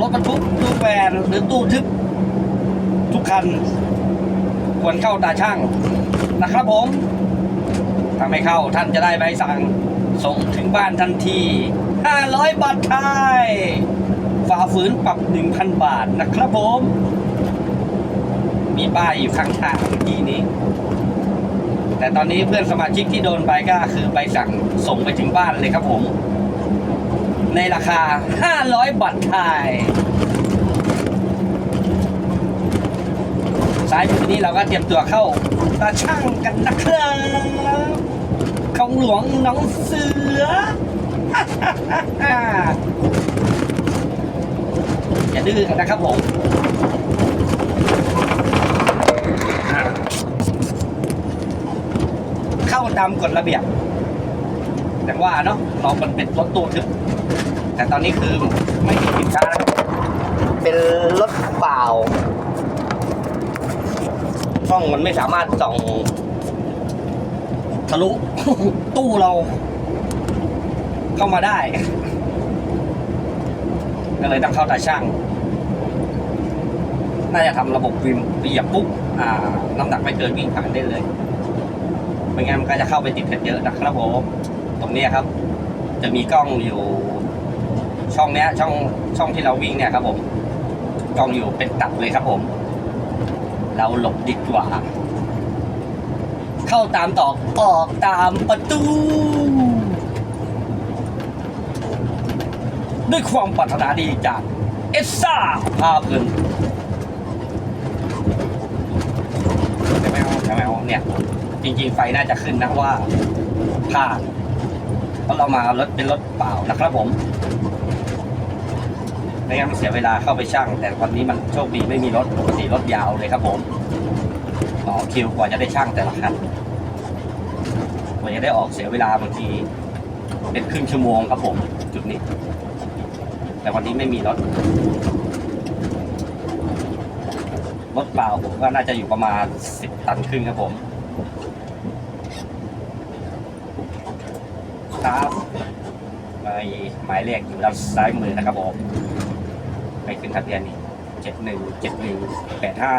รถบรรทุกตู้แวนหรือตู้ทึบทุกคัน ควรเข้าตาช่างนะครับผมถ้าไม่เข้าท่านจะได้ใบสั่งส่งถึงบ้านทันที 500 บาทไทยฝ่าฝืนปรับ 1,000 บาทนะครับผม มีป้ายอยู่ข้างทางเมื่อกี้นี้ แต่ตอนนี้เพื่อนสมาชิกที่โดนไปก็คือใบสั่งส่งไปถึงบ้านเลยครับผม ในราคา 500 บาทไทยซ้ายมือนี้เราก็เตรียมตัวเข้าตาช่างกันนะครับของหลวงน้องเสืออย่าดื้อกันนะครับผมเข้าตามกฎระเบียบแต่ว่าเนาะเรามันเป็นรถตู้ทึบ แต่ตอนนี้คือไม่มีสินค้าเป็นรถเปล่าช่องมันไม่สามารถส่องทะลุตู้เรา เข้ามาได้ ก็เลยต้องเข้าตาช่าง น่าจะทำระบบวิมเหยียบปุ๊บอ่าน้ำหนักไม่เกินวิ่งผ่านได้เลยไม่งั้นมันก็จะเข้าไปติดกันเยอะนะครับผมตรงนี้ครับ จะมีกล้องอยู่ ช่องเนี้ยช่องช่องที่เราวิ่งเนี่ยครับผมกองอยู่เป็นตับเลยครับผม เราหลบดีกว่า เข้าตามตอกออกตามประตู ด้วยความปรารถนาดีจากเอสซ่าพาเพลินใช่ไหมครับใช่ไหมครเนี่ย จริงๆไฟน่าจะขึ้นนะว่าผ่านเพราะเรามารถเป็นรถเปล่านะครับผม ไม่งั้นมันเสียเวลาเข้าไปช่าง แต่วันนี้มันโชคดีไม่มีรถปกติรถยาวเลยครับผมต่อคิวกว่าจะได้ช่างแต่ละคันกว่าจะได้ออกเสียเวลาบางทีเป็นครึ่งชั่วโมงครับผมจุดนี้ แต่วันนี้ไม่มีรถรถเปล่าผมก็น่าจะอยู่ประมาณสิบตันครึ่งครับผมครับหมายเลขอยู่ด้านซ้ายมือนะครับผม ไปขึ้นทะเบียนนี่เจ็ดหนึ่งเจ็ดหนึ่งแปดห้า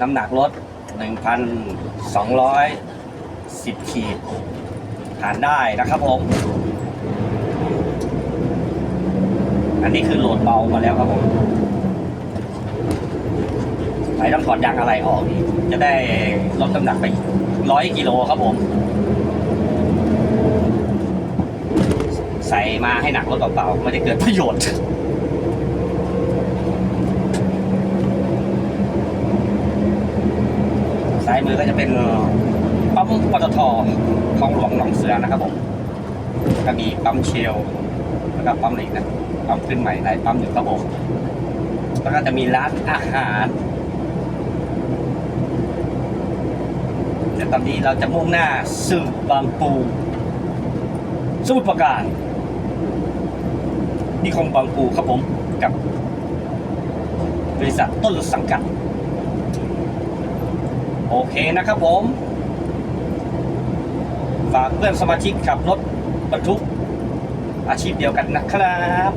น้ำหนักรถหนึ่งพันสองร้อยสิบขีดผ่านได้นะครับผม อันนี้คือโหลดเบามาแล้วครับผมไหนต้องถอดยางอะไรออกอีกจะได้ลดน้ำหนักไปร้อยกิโลครับผม ใส่มาให้หนักรถเป๋าๆไม่ได้เกิดประโยชน์ายมือก็จะเป็นปั๊มปตทคลองหลวงหนองเสือนะครับผมก็มีปั๊มเชลแล้วก็ปั๊มอีกนะปั๊มขึ้นใหม่หลายปั๊มอยู่ครับผมแล้วก็จะมีร้านอาหารแต่ตอนนี้เราจะมุ่งหน้าสู่บางปูสมุทรปราการนิคมบางปูครับผมกับบริษัทต้นสังกัด โอเคนะครับผม ฝากเพื่อนสมาชิกขับรถบรรทุกอาชีพเดียวกันนะครับ